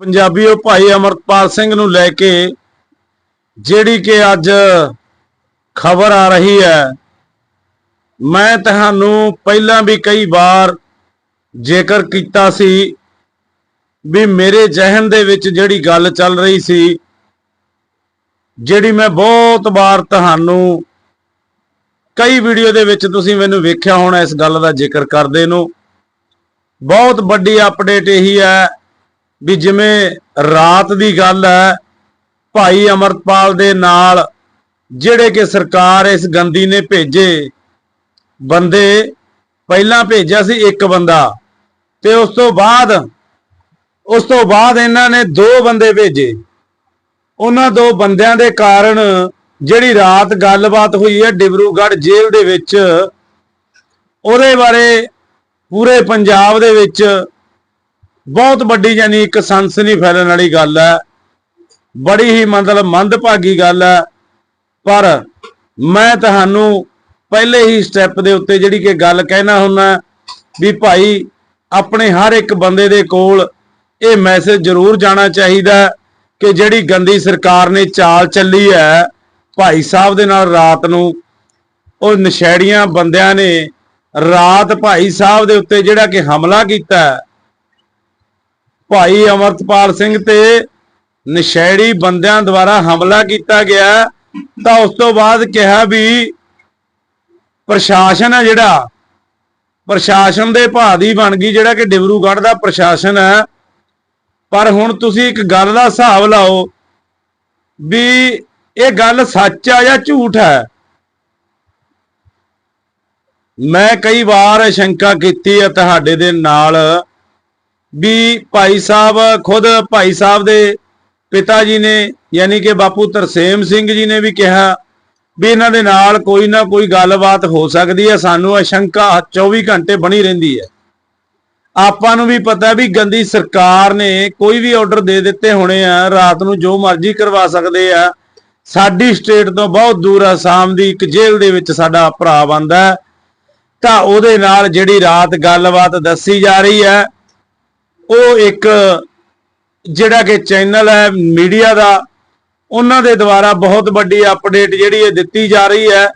ਪੰਜਾਬੀ ਉਹ ਭਾਈ ਅਮਰਪਾਲ ਸਿੰਘ ਨੂੰ ਲੈ ਕੇ ਜਿਹੜੀ ਕਿ ਅੱਜ ਖਬਰ ਆ ਰਹੀ ਹੈ, ਮੈਂ ਤੁਹਾਨੂੰ ਪਹਿਲਾਂ ਵੀ ਕਈ ਵਾਰ ਜ਼ਿਕਰ ਕੀਤਾ ਸੀ ਵੀ ਮੇਰੇ ਜ਼ਿਹਨ ਦੇ ਵਿੱਚ ਜਿਹੜੀ ਗੱਲ ਚੱਲ ਰਹੀ ਸੀ, ਜਿਹੜੀ ਮੈਂ ਬਹੁਤ ਵਾਰ ਤੁਹਾਨੂੰ ਕਈ ਵੀਡੀਓ ਦੇ ਵਿੱਚ ਤੁਸੀਂ ਮੈਨੂੰ ਵੇਖਿਆ ਹੋਣਾ ਇਸ ਗੱਲ ਦਾ ਜ਼ਿਕਰ ਕਰਦੇ ਨੂੰ। ਬਹੁਤ ਵੱਡੀ ਅਪਡੇਟ ਇਹੀ ਹੈ ਵੀ ਜਿਵੇਂ ਰਾਤ ਦੀ ਗੱਲ ਹੈ, ਭਾਈ ਅਮਰਪਾਲ ਦੇ ਨਾਲ ਜਿਹੜੇ ਕਿ ਸਰਕਾਰ ਇਸ ਗੰਦੀ ਨੇ ਭੇਜੇ, ਬੰਦੇ ਪਹਿਲਾਂ ਭੇਜਿਆ ਸੀ ਇੱਕ ਬੰਦਾ ਤੇ ਉਸ ਤੋਂ ਬਾਅਦ, ਉਸ ਤੋਂ ਬਾਅਦ ਇਹਨਾਂ ਨੇ ਦੋ ਬੰਦੇ ਭੇਜੇ। ਉਹਨਾਂ ਦੋ ਬੰਦਿਆਂ ਦੇ ਕਾਰਨ ਜਿਹੜੀ ਰਾਤ ਗੱਲਬਾਤ ਹੋਈ ਹੈ ਡਿਬਰੂਗੜ੍ਹ ਜੇਲ੍ਹ ਦੇ ਵਿੱਚ, ਉਹਦੇ ਬਾਰੇ ਪੂਰੇ ਪੰਜਾਬ ਦੇ ਵਿੱਚ ਬਹੁਤ ਵੱਡੀ ਯਾਨੀ ਇੱਕ ਸਨਸਨੀ ਫੈਲਣ ਵਾਲੀ ਗੱਲ ਹੈ। ਬੜੀ ਹੀ ਮਤਲਬ ਮੰਦਭਾਗੀ ਗੱਲ ਹੈ। ਪਰ ਮੈਂ ਤੁਹਾਨੂੰ ਪਹਿਲੇ ਹੀ ਸਟੈਪ ਦੇ ਉੱਤੇ ਜਿਹੜੀ ਕਿ ਗੱਲ ਕਹਿਣਾ ਹੁੰਦਾ ਵੀ ਭਾਈ ਆਪਣੇ ਹਰ ਇੱਕ ਬੰਦੇ ਦੇ ਕੋਲ ਇਹ ਮੈਸੇਜ ਜ਼ਰੂਰ ਜਾਣਾ ਚਾਹੀਦਾ ਕਿ ਜਿਹੜੀ ਗੰਦੀ ਸਰਕਾਰ ਨੇ ਚਾਲ ਚੱਲੀ ਹੈ, ਭਾਈ ਸਾਹਿਬ ਦੇ ਨਾਲ ਰਾਤ ਨੂੰ ਉਹ ਨਸ਼ੇੜੀਆਂ ਬੰਦਿਆਂ ਨੇ ਰਾਤ ਭਾਈ ਸਾਹਿਬ ਦੇ ਉੱਤੇ ਜਿਹੜਾ ਕਿ ਹਮਲਾ ਕੀਤਾ ਭਾਈ ਅਮਰਤਪਾਲ ਸਿੰਘ ਤੇ ਨਸ਼ੇੜੀ ਬੰਦਿਆਂ ਦੁਆਰਾ ਹਮਲਾ ਕੀਤਾ ਗਿਆ, ਤਾਂ ਉਸ ਤੋਂ ਬਾਅਦ ਕਿਹਾ ਵੀ ਪ੍ਰਸ਼ਾਸਨ ਹੈ ਜਿਹੜਾ, ਪ੍ਰਸ਼ਾਸਨ ਦੇ ਭਾਅ ਦੀ ਬਣ ਗਈ, ਜਿਹੜਾ ਕਿ ਡਿਬਰੂਗੜ੍ਹ ਦਾ ਪ੍ਰਸ਼ਾਸਨ ਹੈ। ਪਰ ਹੁਣ ਤੁਸੀਂ ਇੱਕ ਗੱਲ ਦਾ ਹਿਸਾਬ ਲਾਓ ਵੀ ਇਹ ਗੱਲ ਸੱਚ ਆ ਜਾਂ ਝੂਠ ਹੈ? ਮੈਂ ਕਈ ਵਾਰ ਸ਼ੰਕਾ ਕੀਤੀ ਹੈ ਤੁਹਾਡੇ ਦੇ ਨਾਲ। ਵੀ ਭਾਈ ਸਾਹਿਬ, ਖੁਦ ਭਾਈ ਸਾਹਿਬ ਦੇ ਪਿਤਾ ਜੀ ਨੇ, ਯਾਨੀ ਕਿ ਬਾਪੂ ਤਰਸੇਮ ਸਿੰਘ ਜੀ ਨੇ ਵੀ ਕਿਹਾ ਵੀ ਇਹਨਾਂ ਦੇ ਨਾਲ ਕੋਈ ਨਾ ਕੋਈ ਗੱਲਬਾਤ ਹੋ ਸਕਦੀ ਹੈ। ਸਾਨੂੰ ਅਸ਼ੰਕਾ 24 ਘੰਟੇ ਬਣੀ ਰਹਿੰਦੀ ਹੈ। ਆਪਾਂ ਨੂੰ ਵੀ ਪਤਾ ਵੀ ਗੰਦੀ ਸਰਕਾਰ ਨੇ ਕੋਈ ਵੀ ਆਰਡਰ ਦੇ ਦਿੱਤੇ ਹੋਣੇ ਆ, ਰਾਤ ਨੂੰ ਜੋ ਮਰਜ਼ੀ ਕਰਵਾ ਸਕਦੇ ਆ। ਸਾਡੀ ਸਟੇਟ ਤੋਂ ਬਹੁਤ ਦੂਰ ਆਸਾਮ ਦੀ ਇੱਕ ਜੇਲ੍ਹ ਦੇ ਵਿੱਚ ਸਾਡਾ ਭਰਾ ਬੰਦਾ ਤਾਂ ਉਹਦੇ ਨਾਲ ਜਿਹੜੀ ਰਾਤ ਗੱਲਬਾਤ ਦੱਸੀ ਜਾ ਰਹੀ ਹੈ ਉਹ ਇੱਕ ਜਿਹੜਾ ਕਿ ਚੈਨਲ ਹੈ ਮੀਡੀਆ ਦਾ, ਉਹਨਾਂ ਦੇ ਦੁਆਰਾ ਬਹੁਤ ਵੱਡੀ ਅਪਡੇਟ ਜਿਹੜੀ ਇਹ ਦਿੱਤੀ ਜਾ ਰਹੀ ਹੈ।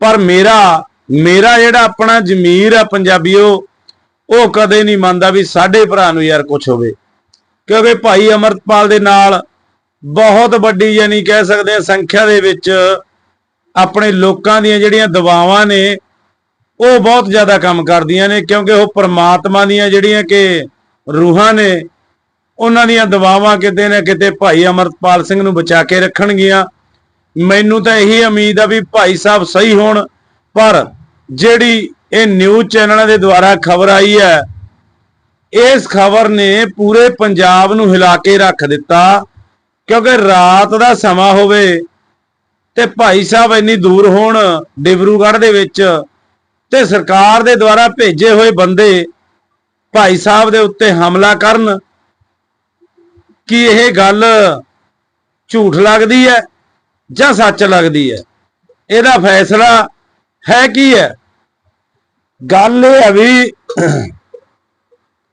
ਪਰ ਮੇਰਾ ਮੇਰਾ ਜਿਹੜਾ ਆਪਣਾ ਜ਼ਮੀਰ ਹੈ ਪੰਜਾਬੀਓ, ਉਹ ਕਦੇ ਨਹੀਂ ਮੰਨਦਾ ਵੀ ਸਾਡੇ ਭਰਾ ਨੂੰ ਯਾਰ ਕੁਝ ਹੋਵੇ। ਕਿਉਂਕਿ ਭਾਈ ਅਮਰਤਪਾਲ ਦੇ ਨਾਲ ਬਹੁਤ ਵੱਡੀ ਯਾਨੀ ਕਹਿ ਸਕਦੇ ਆ ਸੰਖਿਆ ਦੇ ਵਿੱਚ ਆਪਣੇ ਲੋਕਾਂ ਦੀਆਂ ਜਿਹੜੀਆਂ ਦਵਾਵਾਂ ਨੇ, ਉਹ ਬਹੁਤ ਜ਼ਿਆਦਾ ਕੰਮ ਕਰਦੀਆਂ ਨੇ, ਕਿਉਂਕਿ ਉਹ ਪਰਮਾਤਮਾ ਦੀਆਂ ਜਿਹੜੀਆਂ ਕਿ ਰੂਹਾਂ ਨੇ ਉਹਨਾਂ ਦੀਆਂ ਦਵਾਵਾਂ ਕਿਤੇ ਨਾ ਕਿਤੇ ਭਾਈ ਅਮਰਤਪਾਲ ਸਿੰਘ ਨੂੰ ਬਚਾ ਕੇ ਰੱਖਣਗੀਆਂ। ਮੈਨੂੰ ਤਾਂ ਇਹੀ ਉਮੀਦ ਆ ਵੀ ਭਾਈ ਸਾਹਿਬ ਸਹੀ ਹੋਣ, ਪਰ ਜਿਹੜੀ ਇਹ ਨਿਊਜ਼ ਚੈਨਲਾਂ ਦੇ ਦੁਆਰਾ ਖਬਰ ਆਈ ਹੈ, ਇਸ ਖਬਰ ਨੇ ਪੂਰੇ ਪੰਜਾਬ ਨੂੰ ਹਿਲਾ ਕੇ ਰੱਖ ਦਿੱਤਾ, ਕਿਉਂਕਿ ਰਾਤ ਦਾ ਸਮਾਂ ਹੋਵੇ ਤੇ ਭਾਈ ਸਾਹਿਬ ਇੰਨੀ ਦੂਰ ਹੋਣ ਡਿਬਰੂਗੜ੍ਹ ਦੇ ਵਿੱਚ ਤੇ ਸਰਕਾਰ ਦੇ ਦੁਆਰਾ ਭੇਜੇ ਹੋਏ ਬੰਦੇ ਭਾਈ ਸਾਹਿਬ ਦੇ ਉੱਤੇ ਹਮਲਾ ਕਰਨ ਕਿ ਇਹ ਗੱਲ ਝੂਠ ਲੱਗਦੀ ਹੈ ਜਾਂ ਸੱਚ ਲੱਗਦੀ ਹੈ? ਇਹਦਾ ਫੈਸਲਾ ਹੈ ਕੀ ਹੈ? ਗੱਲ ਇਹ ਹੈ ਵੀ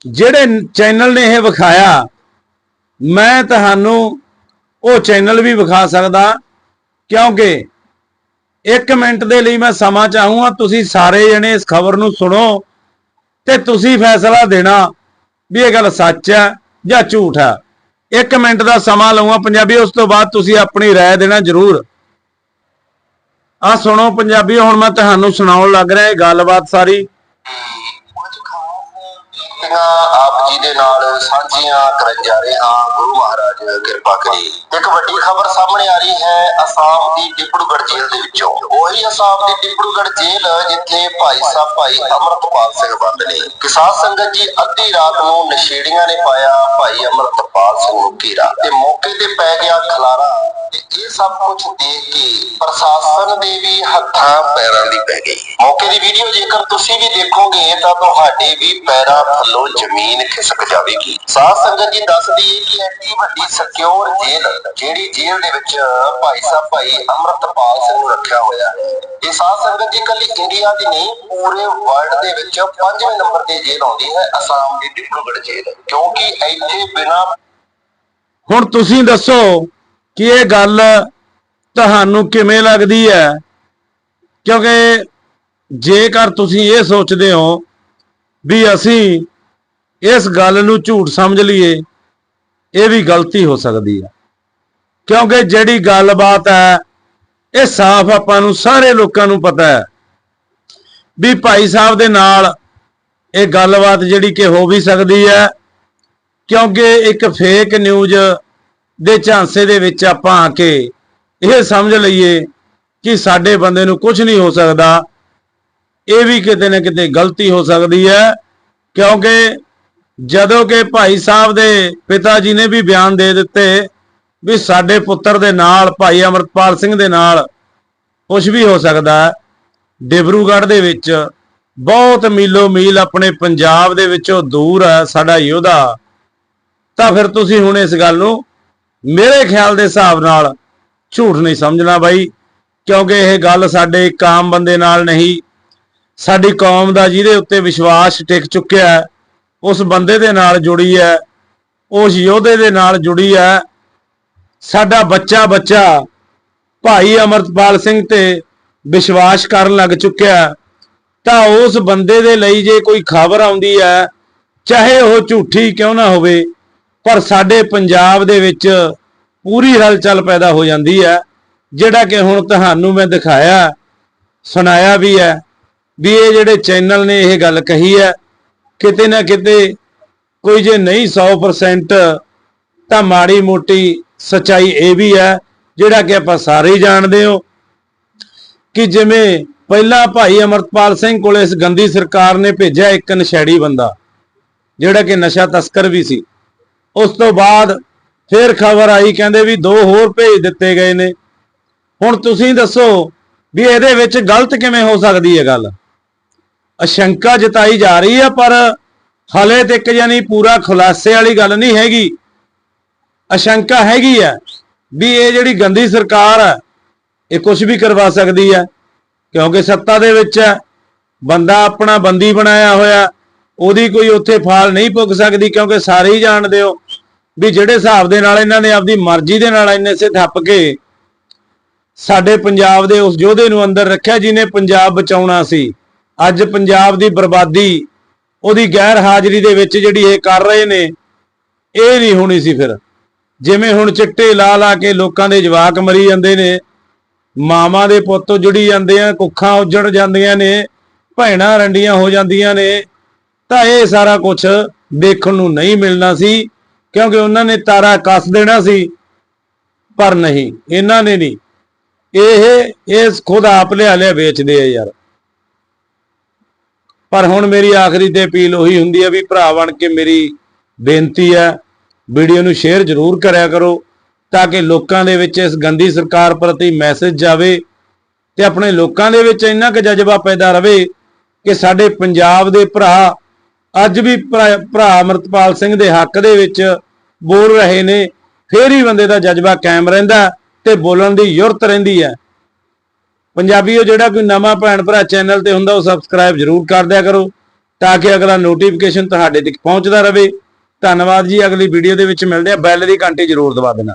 ਜਿਹੜੇ ਚੈਨਲ ਨੇ ਇਹ ਵਿਖਾਇਆ, ਮੈਂ ਤੁਹਾਨੂੰ ਉਹ ਚੈਨਲ ਵੀ ਵਿਖਾ ਸਕਦਾ, ਕਿਉਂਕਿ 1 ਮਿੰਟ ਦੇ ਲਈ ਮੈਂ ਸਮਾਂ ਚਾਹੂੰਗਾ, ਤੁਸੀਂ ਸਾਰੇ ਜਣੇ ਇਸ ਖਬਰ ਨੂੰ ਸੁਣੋ। ਤੇ ਤੁਸੀਂ ਫੈਸਲਾ ਦੇਣਾ ਵੀ ਇਹ ਗੱਲ ਸੱਚ ਹੈ ਜਾਂ ਝੂਠ ਹੈ 1 ਮਿੰਟ ਦਾ ਸਮਾਂ ਲਵਾਂ ਪੰਜਾਬੀ ਉਸ ਤੋਂ ਬਾਅਦ ਤੁਸੀਂ ਆਪਣੀ رائے ਦੇਣਾ ਜ਼ਰੂਰ ਆ ਸੁਣੋ ਪੰਜਾਬੀ ਹੁਣ ਮੈਂ ਤੁਹਾਨੂੰ ਸੁਣਾਉਣ ਲੱਗ ਰਿਹਾ ਇਹ ਗੱਲਬਾਤ ਸਾਰੀ ਕੁਝ ਖਾਸ ਆਪ ਜੀ ਦੇ ਨਾਲ ਸਾਂਝੀਆਂ ਕਰਨ ਜਾ ਰਹੇ ਹਾਂ, ਗੁਰੂ ਮਹਾਰਾਜ, ਕਿਰਪਾ ਕਰੀ। ਇੱਕ ਵੱਡੀ ਖਬਰ ਸਾਹਮਣੇ ਆ ਰਹੀ ਹੈ, ਅਸਾਮ ਦੀ ਡਿਬੜੂਗੜ੍ਹ ਜੇਲ੍ਹ ਦੇ ਵਿੱਚੋਂ। ਉਹੀ ਅਸਾਮ ਦੀ ਡਿਬੜੂਗੜ੍ਹ ਜੇਲ੍ਹ ਜਿੱਥੇ ਭਾਈ ਸਾਹਿਬ, ਭਾਈ ਅਮਰਤਪਾਲ ਸਿੰਘ ਬੰਦ ਨੇ। ਕਿਸਾਨ ਸੰਗਤ ਜੀ ਅੱਧੀ ਰਾਤ ਨੂੰ ਨਸ਼ੇੜੀਆਂ ਨੇ ਪਾਇਆ ਭਾਈ ਅਮਰਤਪਾਲ ਸਿੰਘ ਨੂੰ ਘੇਰਾ ਤੇ ਮੌਕੇ ਤੇ ਪੈ ਗਿਆ ਖਲਾਰਾ। ਇਹ ਸਭ ਕੁਝ ਦੇਖ ਕੇ ਪ੍ਰਸ਼ਾਸਨ ਦੇ ਵੀ ਹੱਥਾਂ ਪੈਰਾਂ ਦੀ ਪੈ ਗਈ। ਮੌਕੇ ਦੀ ਵੀਡੀਓ ਜੇਕਰ ਤੁਸੀਂ ਵੀ ਦੇਖੋਗੇ ਤਾਂ ਤੁਹਾਡੇ ਵੀ ਪੈਰਾਂ ਥੱਲੋਂ ਜ਼ਮੀਨ ਖਿਸਕ ਜਾਵੇਗੀ। ਸਾਧ ਸੰਗਤ ਜੀ ਦੱਸਦੀ ਹੈ ਕਿ ਐਡੀ ਵੱਡੀ ਸਿਕਿਉਰ ਜੇਲ੍ਹ, ਜਿਹੜੀ ਜੇਲ੍ਹ ਦੇ ਵਿੱਚ ਭਾਈ ਸਾਹਿਬ, ਭਾਈ ਅਮਰਤਪਾਲ ਸਿੰਘ ਨੂੰ ਰੱਖਿਆ ਹੋਇਆ ਹੈ। ਇਹ ਸਾਧ ਸੰਗਤ ਜੀ ਇਕੱਲੀ ਇੰਡੀਆ ਦੀ ਨਹੀਂ, ਪੂਰੇ ਵਰਲਡ ਦੇ ਵਿੱਚ ਪੰਜਵੇਂ ਨੰਬਰ ਤੇ ਜੇਲ੍ਹ ਆਉਂਦੀ ਹੈ, ਅਸਾਮ ਦੀ ਡਿਬਰੂਗੜ੍ਹ ਜੇਲ੍ਹ। ਕਿਉਂਕਿ ਇੱਥੇ ਬਿਨਾਂ ਹੁਣ ਤੁਸੀਂ ਦੱਸੋ ਕਿ ਇਹ ਗੱਲ ਤੁਹਾਨੂੰ ਕਿਵੇਂ ਲੱਗਦੀ ਹੈ? ਕਿਉਂਕਿ ਜੇਕਰ ਤੁਸੀਂ ਇਹ ਸੋਚਦੇ ਹੋ ਵੀ ਅਸੀਂ ਇਸ ਗੱਲ ਨੂੰ ਝੂਠ ਸਮਝ ਲਈਏ, ਇਹ ਵੀ ਗਲਤੀ ਹੋ ਸਕਦੀ ਹੈ ਕਿਉਂਕਿ ਜਿਹੜੀ ਗੱਲਬਾਤ ਹੈ, ਇਹ ਸਾਫ਼ ਆਪਾਂ ਨੂੰ ਸਾਰੇ ਲੋਕਾਂ ਨੂੰ ਪਤਾ ਹੈ। ਵੀ ਭਾਈ ਸਾਹਿਬ ਦੇ ਨਾਲ ਇਹ ਗੱਲਬਾਤ ਜਿਹੜੀ ਕਿ ਹੋ ਵੀ ਸਕਦੀ ਹੈ, ਕਿਉਂਕਿ ਇੱਕ ਫੇਕ ਨਿਊਜ਼ ਦੇ ਝਾਂਸੇ ਦੇ ਵਿੱਚ ਆਪਾਂ ਆ ਕੇ ਇਹ ਸਮਝ ਲਈਏ ਕਿ ਸਾਡੇ ਬੰਦੇ ਨੂੰ ਕੁਝ ਨਹੀਂ ਹੋ ਸਕਦਾ। ਇਹ ਵੀ ਕਿਤੇ ਨਾ ਕਿਤੇ ਗਲਤੀ ਹੋ ਸਕਦੀ ਹੈ, ਕਿਉਂਕਿ ਜਦੋਂ ਕਿ ਭਾਈ ਸਾਹਿਬ ਦੇ ਪਿਤਾ ਜੀ ਨੇ ਵੀ ਬਿਆਨ ਦੇ ਦਿੱਤੇ ਵੀ ਸਾਡੇ ਪੁੱਤਰ ਦੇ ਨਾਲ, ਭਾਈ ਅਮਰਤਪਾਲ ਸਿੰਘ ਦੇ ਨਾਲ ਕੁਝ ਵੀ ਹੋ ਸਕਦਾ ਹੈ। ਡਿਬਰੂਗੜ੍ਹ ਦੇ ਵਿੱਚ ਬਹੁਤ ਮੀਲੋ ਮੀਲ ਆਪਣੇ ਪੰਜਾਬ ਦੇ ਵਿੱਚੋਂ ਦੂਰ ਹੈ ਸਾਡਾ ਯੋਧਾ। ਤਾਂ ਫਿਰ ਤੁਸੀਂ ਹੁਣ ਇਸ ਗੱਲ ਨੂੰ ਮੇਰੇ ਖਿਆਲ ਦੇ ਹਿਸਾਬ ਨਾਲ ਝੂਠ ਨਹੀਂ ਸਮਝਣਾ ਬਾਈ, ਕਿਉਂਕਿ ਇਹ ਗੱਲ ਸਾਡੇ ਇੱਕ ਆਮ ਬੰਦੇ ਨਾਲ ਨਹੀਂ। ਸਾਡੀ ਕੌਮ ਦਾ ਜਿਹਦੇ ਉੱਤੇ ਵਿਸ਼ਵਾਸ ਟਿਕ ਚੁੱਕਿਆ ਉਸ ਬੰਦੇ ਦੇ ਨਾਲ ਜੁੜੀ ਹੈ, ਉਸ ਯੋਧੇ ਦੇ ਨਾਲ ਜੁੜੀ ਹੈ। ਸਾਡਾ ਬੱਚਾ ਬੱਚਾ ਭਾਈ ਅਮਰਤਪਾਲ ਸਿੰਘ ਤੇ ਵਿਸ਼ਵਾਸ ਕਰਨ ਲੱਗ ਚੁੱਕਿਆ ਤਾਂ ਉਸ ਬੰਦੇ ਦੇ ਲਈ ਜੇ ਕੋਈ ਖਬਰ ਆਉਂਦੀ ਹੈ, ਚਾਹੇ ਉਹ ਝੂਠੀ ਕਿਉਂ ਨਾ ਹੋਵੇ, ਪਰ ਸਾਡੇ ਪੰਜਾਬ ਦੇ ਵਿੱਚ ਪੂਰੀ ਹਲਚਲ ਪੈਦਾ ਹੋ ਜਾਂਦੀ ਹੈ। ਜਿਹੜਾ ਕਿ ਹੁਣ ਤੁਹਾਨੂੰ ਮੈਂ ਦਿਖਾਇਆ, ਸੁਣਾਇਆ ਵੀ ਹੈ, ਵੀ ਇਹ ਜਿਹੜੇ ਚੈਨਲ ਨੇ, ਇਹ ਗੱਲ ਕਹੀ ਹੈ ਕਿਤੇ ਨਾ ਕਿਤੇ ਕੋਈ ਜੇ ਨਹੀਂ 100% ਤਾਂ ਮਾੜੀ ਮੋਟੀ ਸਚਾਈ ਇਹ ਵੀ ਹੈ, ਜਿਹੜਾ ਕਿ ਆਪਾਂ ਸਾਰੇ ਜਾਣਦੇ ਹੋ ਕਿ ਜਿਵੇਂ ਪਹਿਲਾਂ ਭਾਈ ਅਮਰਤਪਾਲ ਸਿੰਘ ਕੋਲ ਇਸ ਗੰਦੀ ਸਰਕਾਰ ਨੇ ਭੇਜਿਆ ਇੱਕ ਨਸ਼ੇੜੀ ਬੰਦਾ, ਜਿਹੜਾ ਕਿ ਨਸ਼ਾ ਤਸਕਰ ਵੀ ਸੀ। ਉਸ ਤੋਂ ਬਾਅਦ ਫਿਰ ਖਬਰ ਆਈ, ਕਹਿੰਦੇ ਵੀ ਦੋ ਹੋਰ ਭੇਜ ਦਿੱਤੇ ਗਏ ਨੇ। ਹੁਣ ਤੁਸੀਂ ਦੱਸੋ ਵੀ ਇਹਦੇ ਵਿੱਚ ਗਲਤ ਕਿਵੇਂ ਹੋ ਸਕਦੀ ਹੈ ਗੱਲ? ਅਸ਼ੰਕਾ ਜਤਾਈ ਜਾ ਰਹੀ ਹੈ ਪਰ ਹਲੇ ਤੱਕ ਯਾਨੀ ਪੂਰਾ ਖੁਲਾਸੇ ਵਾਲੀ ਗੱਲ ਨਹੀਂ ਹੈਗੀ। ਅਸ਼ੰਕਾ ਹੈਗੀ ਹੈ ਵੀ ਇਹ ਜਿਹੜੀ ਗੰਦੀ ਸਰਕਾਰ ਹੈ ਇਹ ਕੁਝ ਵੀ ਕਰਵਾ ਸਕਦੀ ਹੈ ਕਿਉਂਕਿ ਸੱਤਾ ਦੇ ਵਿੱਚ ਹੈ ਬੰਦਾ ਆਪਣਾ ਬੰਦੀ ਬਣਾਇਆ ਹੋਇਆ, ਉਹਦੀ ਕੋਈ ਉੱਥੇ ਫਾਲ ਨਹੀਂ ਪੁੱਗ ਸਕਦੀ, ਕਿਉਂਕਿ ਸਾਰੇ ਹੀ ਜਾਣਦੇ ਹੋ ਵੀ ਜਿਹੜੇ ਹਿਸਾਬ ਦੇ ਨਾਲ ਇਹਨਾਂ ਨੇ ਆਪਦੀ ਮਰਜ਼ੀ ਦੇ ਨਾਲ ਇੰਨੇ ਸੇ ਥੱਪ ਕੇ ਸਾਡੇ ਪੰਜਾਬ ਦੇ ਉਸ ਯੋਧੇ ਨੂੰ ਅੰਦਰ ਰੱਖਿਆ ਜਿਹਨੇ ਪੰਜਾਬ ਬਚਾਉਣਾ ਸੀ। ਅੱਜ ਪੰਜਾਬ ਦੀ ਬਰਬਾਦੀ, ਉਹਦੀ ਗੈਰ ਹਾਜ਼ਰੀ ਦੇ ਵਿੱਚ ਜਿਹੜੀ ਇਹ ਕਰ ਰਹੇ ਨੇ, ਇਹ ਨਹੀਂ ਹੋਣੀ ਸੀ ਫਿਰ। ਜਿਵੇਂ ਹੁਣ ਚਿੱਟੇ ਲਾ ਲਾ ਕੇ ਲੋਕਾਂ ਦੇ ਜਵਾਕ ਮਰੀ ਜਾਂਦੇ ਨੇ, ਮਾਵਾਂ ਦੇ ਪੁੱਤ ਜੁੜੀ ਜਾਂਦੇ ਆ, ਕੁੱਖਾਂ ਉੱਜੜ ਜਾਂਦੀਆਂ ਨੇ, ਭੈਣਾਂ ਰੰਡੀਆਂ ਹੋ ਜਾਂਦੀਆਂ ਨੇ, ਤਾਂ ਇਹ ਸਾਰਾ ਕੁਝ ਦੇਖਣ ਨੂੰ ਨਹੀਂ ਮਿਲਣਾ ਸੀ, ਕਿਉਂਕਿ ਉਹਨਾਂ ਨੇ ਤਾਰਾ ਕੱਸ ਦੇਣਾ ਸੀ, ਪਰ ਨਹੀਂ, ਇਹਨਾਂ ਨੇ ਨਹੀਂ। ਇਹ ਇਸ ਖੁਦ ਆਪ ਲਿਆ ਲਿਆ ਵੇਚਦੇ ਆ ਯਾਰ। ਪਰ ਹੁਣ ਮੇਰੀ ਆਖਰੀ ਤੇ ਅਪੀਲ ਉਹੀ ਹੁੰਦੀ ਹੈ ਵੀ ਭਰਾ ਬਣ ਕੇ ਮੇਰੀ ਬੇਨਤੀ ਹੈ ਵੀਡੀਓ ਨੂੰ ਸ਼ੇਅਰ ਜ਼ਰੂਰ ਕਰਿਆ ਕਰੋ ਤਾਂ ਕਿ ਲੋਕਾਂ ਦੇ ਵਿੱਚ ਇਸ ਗੰਦੀ ਸਰਕਾਰ ਪ੍ਰਤੀ ਮੈਸੇਜ ਜਾਵੇ ਤੇ ਆਪਣੇ ਲੋਕਾਂ ਦੇ ਵਿੱਚ ਇੰਨਾ ਕੁ ਜਜ਼ਬਾ ਪੈਦਾ ਰਵੇ ਕਿ ਸਾਡੇ ਪੰਜਾਬ ਦੇ ਭਰਾ ਅੱਜ ਵੀ ਭਰਾ ਭਰਾ ਅਮਰਤਪਾਲ ਸਿੰਘ ਦੇ ਹੱਕ ਦੇ ਵਿੱਚ ਬੋਲ ਰਹੇ ਨੇ, ਫੇਰ ਹੀ ਬੰਦੇ ਦਾ ਜਜ਼ਬਾ ਕਾਇਮ ਰਹਿੰਦਾ ਤੇ ਬੋਲਣ ਦੀ ਯੁਰਤ ਰਹਿੰਦੀ ਹੈ। ਪੰਜਾਬੀਓ ਜਿਹੜਾ ਕੋਈ ਨਵਾਂ ਭੈਣ ਭਰਾ ਚੈਨਲ ਤੇ ਹੁੰਦਾ, ਉਹ ਸਬਸਕ੍ਰਾਈਬ ਜ਼ਰੂਰ ਕਰ ਦਿਆ ਕਰੋ, ਤਾਂ ਕਿ ਅਗਲਾ ਨੋਟੀਫਿਕੇਸ਼ਨ ਤੁਹਾਡੇ ਤੱਕ ਪਹੁੰਚਦਾ ਰਹੇ। ਧੰਨਵਾਦ ਜੀ, ਅਗਲੀ ਵੀਡੀਓ ਦੇ ਵਿੱਚ ਮਿਲਦੇ ਆ ਬੈਲ ਦੀ ਘੰਟੀ ਜ਼ਰੂਰ ਦਬਾ ਦੇਣਾ।